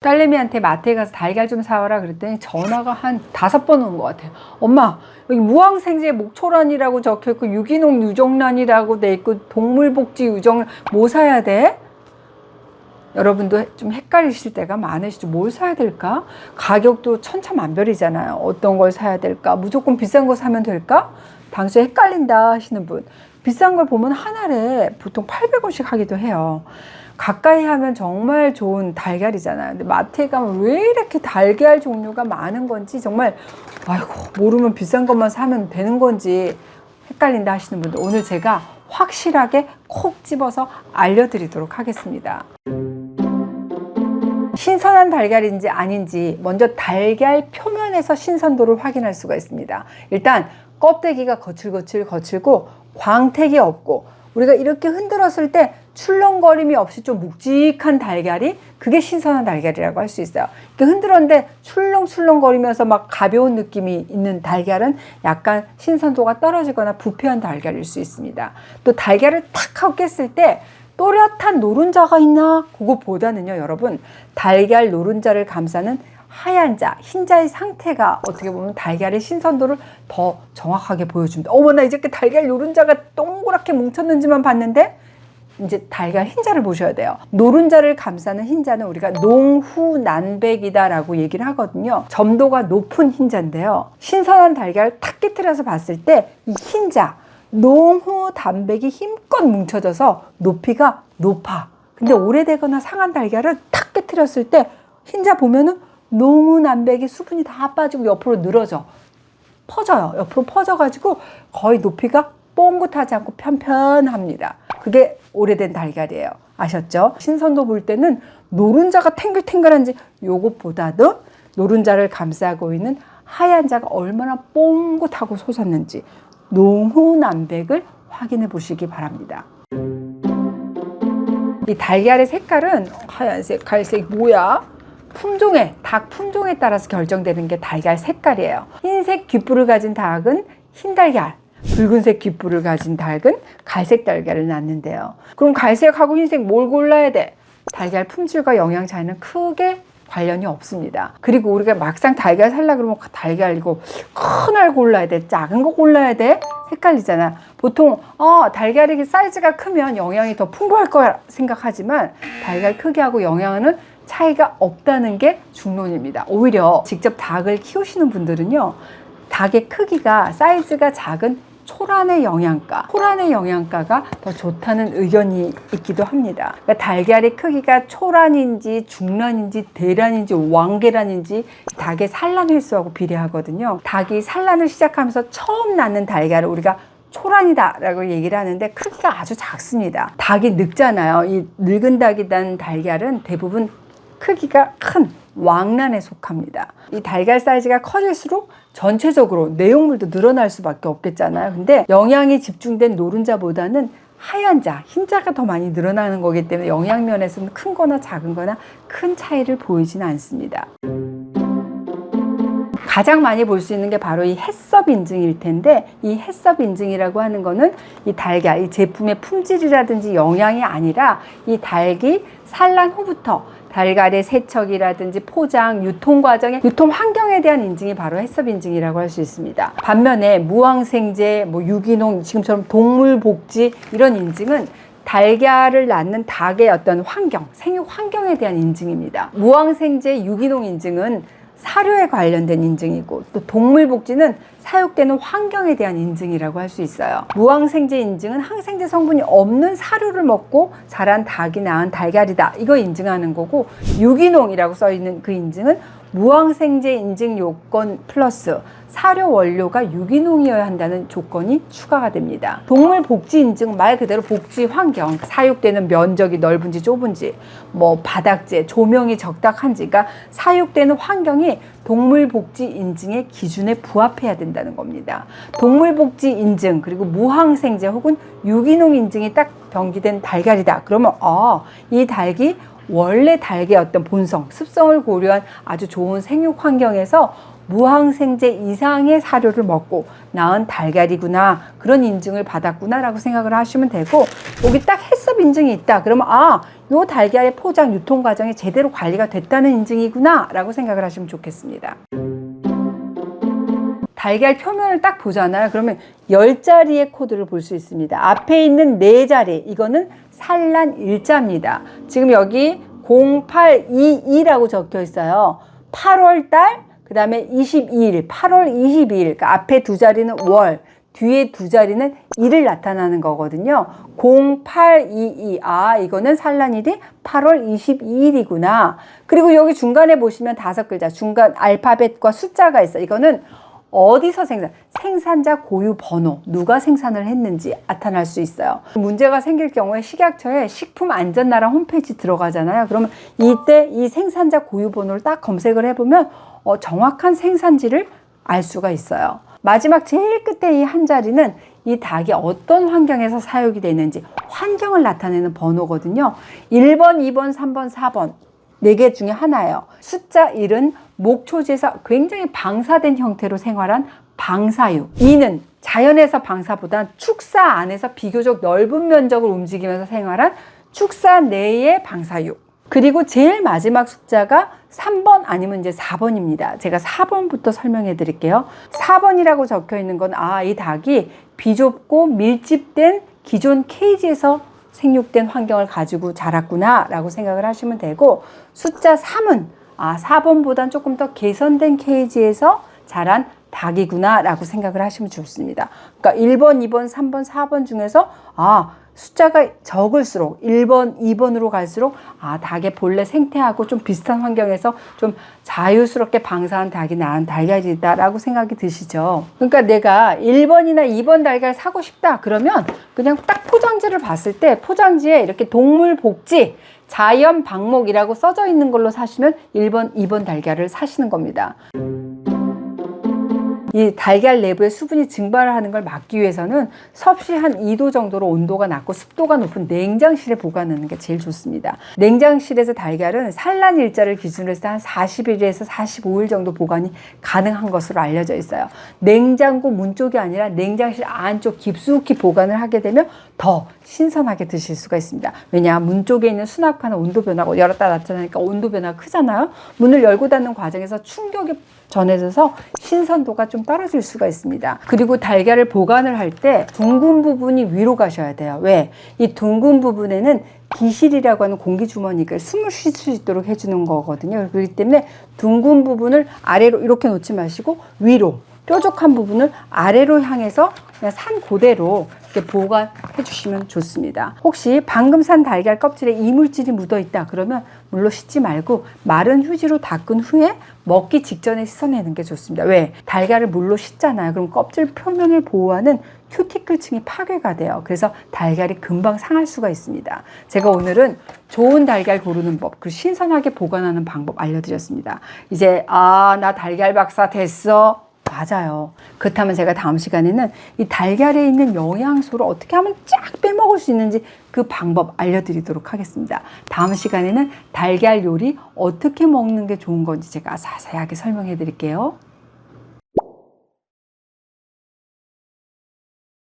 딸내미한테 마트에 가서 달걀 좀 사와라 그랬더니 전화가 한 다섯 번 온 것 같아요. 엄마, 여기 무항생제 목초란이라고 적혀 있고 유기농 유정란이라고 돼 있고 동물복지 유정 뭐 사야 돼? 여러분도 좀 헷갈리실 때가 많으시죠. 뭘 사야 될까? 가격도 천차만별이잖아요. 어떤 걸 사야 될까? 무조건 비싼 거 사면 될까? 당시에 헷갈린다 하시는 분. 비싼 걸 보면 한 알에 보통 800원씩 하기도 해요. 가까이 하면 정말 좋은 달걀이잖아요. 근데 마트에 가면 왜 이렇게 달걀 종류가 많은 건지 정말 아이고 모르면 비싼 것만 사면 되는 건지 헷갈린다 하시는 분들 오늘 제가 확실하게 콕 집어서 알려드리도록 하겠습니다. 신선한 달걀인지 아닌지 먼저 달걀 표면에서 신선도를 확인할 수가 있습니다. 일단 껍데기가 거칠거칠 거칠고 광택이 없고 우리가 이렇게 흔들었을 때 출렁거림이 없이 좀 묵직한 달걀이 그게 신선한 달걀이라고 할 수 있어요. 이렇게 흔들었는데 출렁출렁거리면서 막 가벼운 느낌이 있는 달걀은 약간 신선도가 떨어지거나 부패한 달걀일 수 있습니다. 또 달걀을 탁 하고 깼을 때 또렷한 노른자가 있나? 그거보다는요, 여러분, 달걀 노른자를 감싸는 하얀 자, 흰 자의 상태가 어떻게 보면 달걀의 신선도를 더 정확하게 보여줍니다. 어머나, 이제 그 달걀 노른자가 동그랗게 뭉쳤는지만 봤는데, 이제 달걀 흰자를 보셔야 돼요. 노른자를 감싸는 흰자는 우리가 농후난백이다라고 얘기를 하거든요. 점도가 높은 흰자인데요. 신선한 달걀 탁 깨트려서 봤을 때 이 흰자, 농후 단백이 힘껏 뭉쳐져서 높이가 높아. 근데 오래되거나 상한 달걀을 탁 깨트렸을 때 흰자 보면은 농후 단백이 수분이 다 빠지고 옆으로 늘어져. 퍼져요. 옆으로 퍼져가지고 거의 높이가 뽕긋하지 않고 편편합니다. 그게 오래된 달걀이에요. 아셨죠? 신선도 볼 때는 노른자가 탱글탱글한지 요것보다도 노른자를 감싸고 있는 하얀 자가 얼마나 뽕긋하고 솟았는지 농후난백을 확인해 보시기 바랍니다. 이 달걀의 색깔은 하얀색, 갈색 뭐야? 품종에 닭 품종에 따라서 결정되는 게 달걀 색깔이에요. 흰색 귓불을 가진 닭은 흰 달걀, 붉은색 귓불을 가진 닭은 갈색 달걀을 낳는데요. 그럼 갈색하고 흰색 뭘 골라야 돼? 달걀 품질과 영양 차이는 크게 관련이 없습니다. 그리고 우리가 막상 달걀 살라 그러면 달걀 이거 큰 알 골라야 돼, 작은 거 골라야 돼, 헷갈리잖아. 보통 어 달걀이 사이즈가 크면 영양이 더 풍부할 거야 생각하지만 달걀 크기하고 영양은 차이가 없다는 게 중론입니다. 오히려 직접 닭을 키우시는 분들은요, 닭의 크기가 사이즈가 작은 초란의 영양가, 초란의 영양가가 더 좋다는 의견이 있기도 합니다. 그러니까 달걀의 크기가 초란인지 중란인지 대란인지 왕계란인지 닭의 산란 횟수하고 비례하거든요. 닭이 산란을 시작하면서 처음 낳는 달걀을 우리가 초란이다라고 얘기를 하는데 크기가 아주 작습니다. 닭이 늙잖아요. 이 늙은 닭이 단 달걀은 대부분 크기가 큰 왕란에 속합니다. 이 달걀 사이즈가 커질수록 전체적으로 내용물도 늘어날 수밖에 없겠잖아요. 근데 영양이 집중된 노른자보다는 하얀 자, 흰 자가 더 많이 늘어나는 거기 때문에 영양 면에서는 큰 거나 작은 거나 큰 차이를 보이지는 않습니다. 가장 많이 볼 수 있는 게 바로 이 햇섭 인증일 텐데 이 햇섭 인증이라고 하는 거는 이 달걀, 이 제품의 품질이라든지 영양이 아니라 이 닭이 산란 후부터 달걀의 세척이라든지 포장, 유통 과정의 유통 환경에 대한 인증이 바로 햇섭 인증이라고 할 수 있습니다. 반면에 무항생제, 뭐 유기농, 지금처럼 동물 복지 이런 인증은 달걀을 낳는 닭의 어떤 환경, 생육 환경에 대한 인증입니다. 무항생제 유기농 인증은 사료에 관련된 인증이고 또 동물복지는 사육되는 환경에 대한 인증이라고 할 수 있어요. 무항생제 인증은 항생제 성분이 없는 사료를 먹고 자란 닭이 낳은 달걀이다. 이거 인증하는 거고 유기농이라고 써 있는 그 인증은 무항생제 인증 요건 플러스 사료 원료가 유기농이어야 한다는 조건이 추가가 됩니다. 동물 복지 인증 말 그대로 복지 환경, 사육되는 면적이 넓은지 좁은지, 뭐 바닥재, 조명이 적당한지, 그러니까 사육되는 환경이 동물 복지 인증의 기준에 부합해야 된다는 겁니다. 동물 복지 인증 그리고 무항생제 혹은 유기농 인증이 딱 병기된 달걀이다. 그러면 어, 이 닭이 원래 닭의 어떤 본성, 습성을 고려한 아주 좋은 생육 환경에서 무항생제 이상의 사료를 먹고 낳은 달걀이구나 그런 인증을 받았구나라고 생각을 하시면 되고 여기 딱 햇섭 인증이 있다 그러면 아 요 달걀의 포장 유통 과정이 제대로 관리가 됐다는 인증이구나라고 생각을 하시면 좋겠습니다. 달걀 표면을 딱 보잖아요. 그러면 열 자리의 코드를 볼 수 있습니다. 앞에 있는 네 자리, 이거는 산란 일자입니다. 지금 여기 0822라고 적혀 있어요. 8월 달, 그 다음에 22일, 8월 22일. 그러니까 앞에 두 자리는 월, 뒤에 두 자리는 일을 나타나는 거거든요. 0822. 아, 이거는 산란일이 8월 22일이구나. 그리고 여기 중간에 보시면 다섯 글자, 중간 알파벳과 숫자가 있어요. 이거는 어디서 생산, 생산자 고유 번호, 누가 생산을 했는지 나타날 수 있어요. 문제가 생길 경우에 식약처에 식품안전나라 홈페이지 들어가잖아요. 그러면 이때 이 생산자 고유 번호를 딱 검색을 해보면 어, 정확한 생산지를 알 수가 있어요. 마지막 제일 끝에 이 한 자리는 이 닭이 어떤 환경에서 사육이 되는지 환경을 나타내는 번호거든요. 1번, 2번, 3번, 4번. 네 개 중에 하나예요. 숫자 1은 목초지에서 굉장히 방사된 형태로 생활한 방사육. 2는 자연에서 방사보다 축사 안에서 비교적 넓은 면적을 움직이면서 생활한 축사 내의 방사육. 그리고 제일 마지막 숫자가 3번 아니면 이제 4번입니다. 제가 4번부터 설명해 드릴게요. 4번이라고 적혀 있는 건, 아, 이 닭이 비좁고 밀집된 기존 케이지에서 생육된 환경을 가지고 자랐구나 라고 생각을 하시면 되고 숫자 3은 아 4번보단 조금 더 개선된 케이지에서 자란 닭이구나 라고 생각을 하시면 좋습니다. 그러니까 1번, 2번, 3번, 4번 중에서 아 숫자가 적을수록 1번, 2번으로 갈수록 아 닭의 본래 생태하고 좀 비슷한 환경에서 좀 자유스럽게 방사한 닭이 낳은 달걀이다라고 생각이 드시죠. 그러니까 내가 1번이나 2번 달걀 사고 싶다 그러면 그냥 딱 포장지를 봤을 때 포장지에 이렇게 동물 복지 자연 방목이라고 써져 있는 걸로 사시면 1번, 2번 달걀을 사시는 겁니다. 이 달걀 내부에 수분이 증발하는 걸 막기 위해서는 섭씨 한 2도 정도로 온도가 낮고 습도가 높은 냉장실에 보관하는 게 제일 좋습니다. 냉장실에서 달걀은 산란 일자를 기준으로 해서 한 40일에서 45일 정도 보관이 가능한 것으로 알려져 있어요. 냉장고 문 쪽이 아니라 냉장실 안쪽 깊숙이 보관을 하게 되면 더 신선하게 드실 수가 있습니다. 왜냐 문 쪽에 있는 수납판은 온도 변화가 열었다 닫자니까 온도 변화가 크잖아요. 문을 열고 닫는 과정에서 충격이 전해져서 신선도가 좀 떨어질 수가 있습니다. 그리고 달걀을 보관을 할 때 둥근 부분이 위로 가셔야 돼요. 왜? 이 둥근 부분에는 기실이라고 하는 공기 주머니가 숨을 쉴 수 있도록 해주는 거거든요. 그렇기 때문에 둥근 부분을 아래로 이렇게 놓지 마시고 위로 뾰족한 부분을 아래로 향해서 그냥 산 그대로 이렇게 보관해 주시면 좋습니다. 혹시 방금 산 달걀 껍질에 이물질이 묻어 있다 그러면 물로 씻지 말고 마른 휴지로 닦은 후에 먹기 직전에 씻어내는 게 좋습니다. 왜? 달걀을 물로 씻잖아요. 그럼 껍질 표면을 보호하는 큐티클층이 파괴가 돼요. 그래서 달걀이 금방 상할 수가 있습니다. 제가 오늘은 좋은 달걀 고르는 법, 그 신선하게 보관하는 방법 알려드렸습니다. 이제 아 나 달걀 박사 됐어. 맞아요. 그렇다면 제가 다음 시간에는 이 달걀에 있는 영양소를 어떻게 하면 쫙 빼먹을 수 있는지 그 방법 알려드리도록 하겠습니다. 다음 시간에는 달걀 요리 어떻게 먹는 게 좋은 건지 제가 자세하게 설명해 드릴게요.